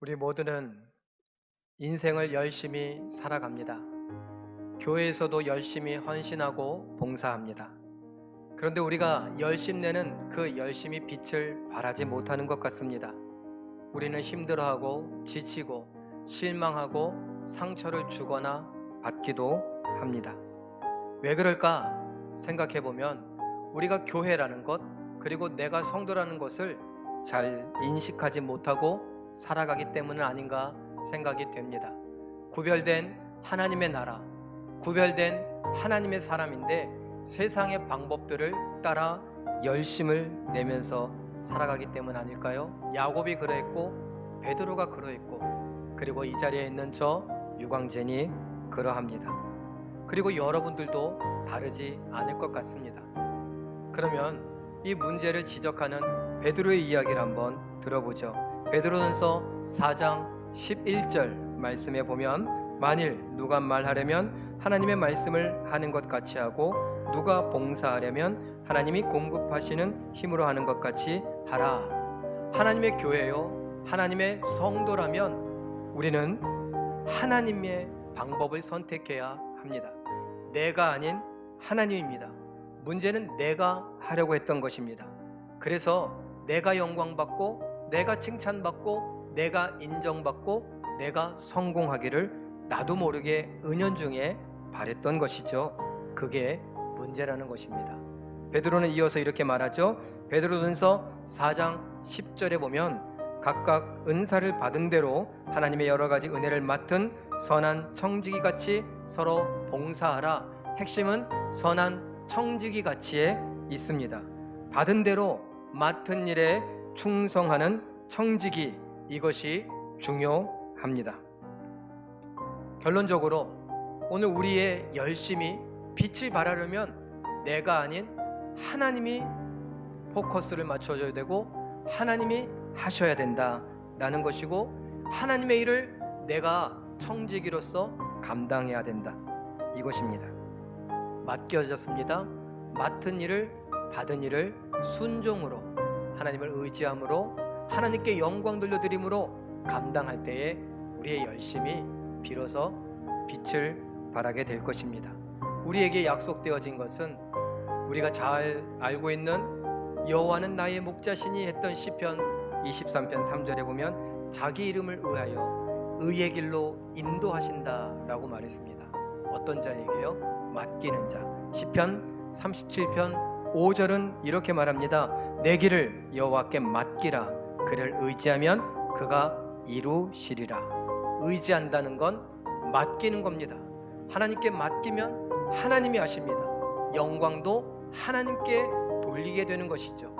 우리 모두는 인생을 열심히 살아갑니다. 교회에서도 열심히 헌신하고 봉사합니다. 그런데 우리가 열심 내는 그 열심히 빛을 발하지 못하는 것 같습니다. 우리는 힘들어하고 지치고 실망하고 상처를 주거나 받기도 합니다. 왜 그럴까 생각해 보면 우리가 교회라는 것 그리고 내가 성도라는 것을 잘 인식하지 못하고 살아가기 때문은 아닌가 생각이 됩니다. 구별된 하나님의 나라, 구별된 하나님의 사람인데 세상의 방법들을 따라 열심을 내면서 살아가기 때문 아닐까요? 야곱이 그러했고 베드로가 그러했고 그리고 이 자리에 있는 저 유광재니 그러합니다. 그리고 여러분들도 다르지 않을 것 같습니다. 그러면 이 문제를 지적하는 베드로의 이야기를 한번 들어보죠. 베드로전서 4장 11절 말씀에 보면 만일 누가 말하려면 하나님의 말씀을 하는 것 같이 하고 누가 봉사하려면 하나님이 공급하시는 힘으로 하는 것 같이 하라. 하나님의 교회요. 하나님의 성도라면 우리는 하나님의 방법을 선택해야 합니다. 내가 아닌 하나님입니다. 문제는 내가 하려고 했던 것입니다. 그래서 내가 영광받고 내가 칭찬받고 내가 인정받고 내가 성공하기를 나도 모르게 은연중에 바랬던 것이죠. 그게 문제라는 것입니다. 베드로는 이어서 이렇게 말하죠. 베드로전서 4장 10절에 보면 각각 은사를 받은 대로 하나님의 여러 가지 은혜를 맡은 선한 청지기 같이 서로 봉사하라. 핵심은 선한 청지기 가치에 있습니다. 받은 대로 맡은 일에 충성하는 청지기 이것이 중요합니다. 결론적으로 오늘 우리의 열심히 빛을 발하려면 내가 아닌 하나님이 포커스를 맞춰줘야 되고 하나님이 하셔야 된다라는 것이고 하나님의 일을 내가 청지기로서 감당해야 된다 이것입니다. 맡겨졌습니다. 맡은 일을 받은 일을 순종으로 하나님을 의지함으로 하나님께 영광 돌려드림으로 감당할 때에 우리의 열심이 비로소 빛을 발하게 될 것입니다. 우리에게 약속되어진 것은 우리가 잘 알고 있는 여호와는 나의 목자시니 했던 시편 23편 3절에 보면 자기 이름을 의하여 의의 길로 인도하신다라고 말했습니다. 어떤 자에게요? 맡기는 자. 시편 37편 5절은 이렇게 말합니다. 내 길을 여호와께 맡기라. 그를 의지하면 그가 이루시리라. 의지한다는 건 맡기는 겁니다. 하나님께 맡기면 하나님이 하십니다. 영광도 하나님께 돌리게 되는 것이죠.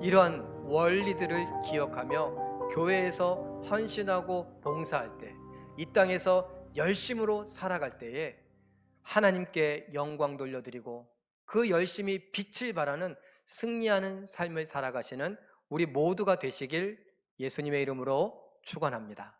이러한 원리들을 기억하며 교회에서 헌신하고 봉사할 때, 이 땅에서 열심으로 살아갈 때에 하나님께 영광 돌려드리고 그 열심히 빛을 발하는 승리하는 삶을 살아가시는 우리 모두가 되시길 예수님의 이름으로 축원합니다.